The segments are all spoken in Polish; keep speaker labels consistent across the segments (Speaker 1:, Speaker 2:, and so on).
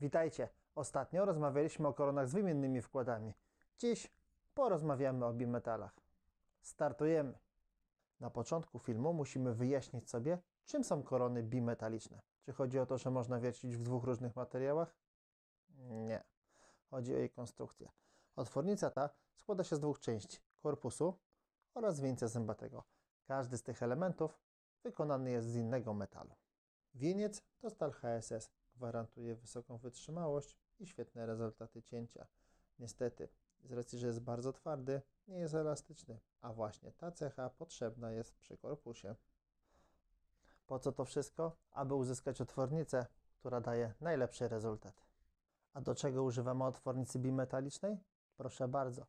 Speaker 1: Witajcie. Ostatnio rozmawialiśmy o koronach z wymiennymi wkładami. Dziś porozmawiamy o bimetalach. Startujemy. Na początku filmu musimy wyjaśnić sobie, czym są korony bimetaliczne. Czy chodzi o to, że można wiercić w dwóch różnych materiałach? Nie. Chodzi o jej konstrukcję. Otwornica ta składa się z dwóch części: korpusu oraz wieńca zębatego. Każdy z tych elementów wykonany jest z innego metalu. Wieniec to stal HSS. Gwarantuje wysoką wytrzymałość i świetne rezultaty cięcia. Niestety, z racji, że jest bardzo twardy, nie jest elastyczny, a właśnie ta cecha potrzebna jest przy korpusie. Po co to wszystko? Aby uzyskać otwornicę, która daje najlepszy rezultat. A do czego używamy otwornicy bimetalicznej? Proszę bardzo.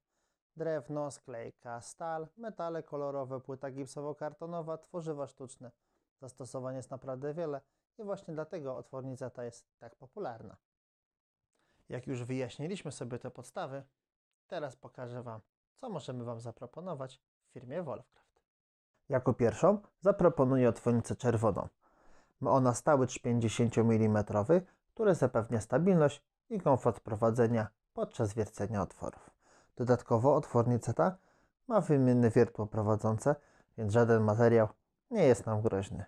Speaker 1: Drewno, sklejka, stal, metale kolorowe, płyta gipsowo-kartonowa, tworzywa sztuczne. Zastosowań jest naprawdę wiele i właśnie dlatego otwornica ta jest tak popularna. Jak już wyjaśniliśmy sobie te podstawy, teraz pokażę Wam, co możemy Wam zaproponować w firmie Wolfcraft. Jako pierwszą zaproponuję otwornicę czerwoną. Ma ona stały 50 mm, który zapewnia stabilność i komfort prowadzenia podczas wiercenia otworów. Dodatkowo otwornica ta ma wymienne wiertło prowadzące, więc żaden materiał nie jest nam groźny.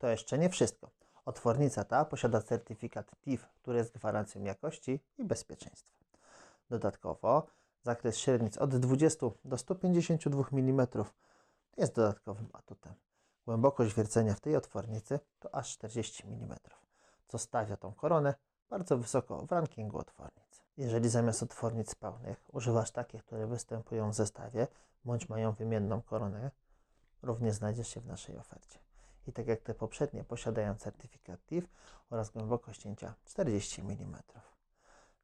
Speaker 1: To jeszcze nie wszystko. Otwornica ta posiada certyfikat TIF, który jest gwarancją jakości i bezpieczeństwa. Dodatkowo zakres średnic od 20 do 152 mm jest dodatkowym atutem. Głębokość wiercenia w tej otwornicy to aż 40 mm, co stawia tą koronę bardzo wysoko w rankingu otwornic. Jeżeli zamiast otwornic pełnych używasz takich, które występują w zestawie bądź mają wymienną koronę, również znajdziesz się w naszej ofercie. I tak jak te poprzednie, posiadają certyfikat TIF oraz głębokość cięcia 40 mm.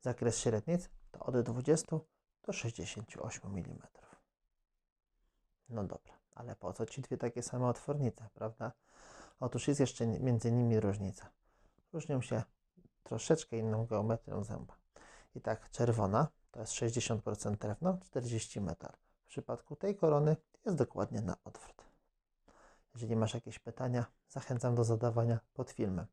Speaker 1: Zakres średnic to od 20 do 68 mm. No dobra, ale po co Ci dwie takie same otwornice, prawda? Otóż jest jeszcze między nimi różnica. Różnią się troszeczkę inną geometrią zęba. I tak czerwona to jest 60% drewno, 40 metal. W przypadku tej korony jest dokładnie na odwrót. Jeżeli masz jakieś pytania, zachęcam do zadawania pod filmem.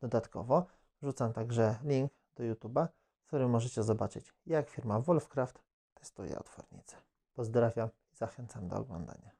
Speaker 1: Dodatkowo wrzucam także link do YouTube'a, w którym możecie zobaczyć, jak firma Wolfcraft testuje otwornicę. Pozdrawiam i zachęcam do oglądania.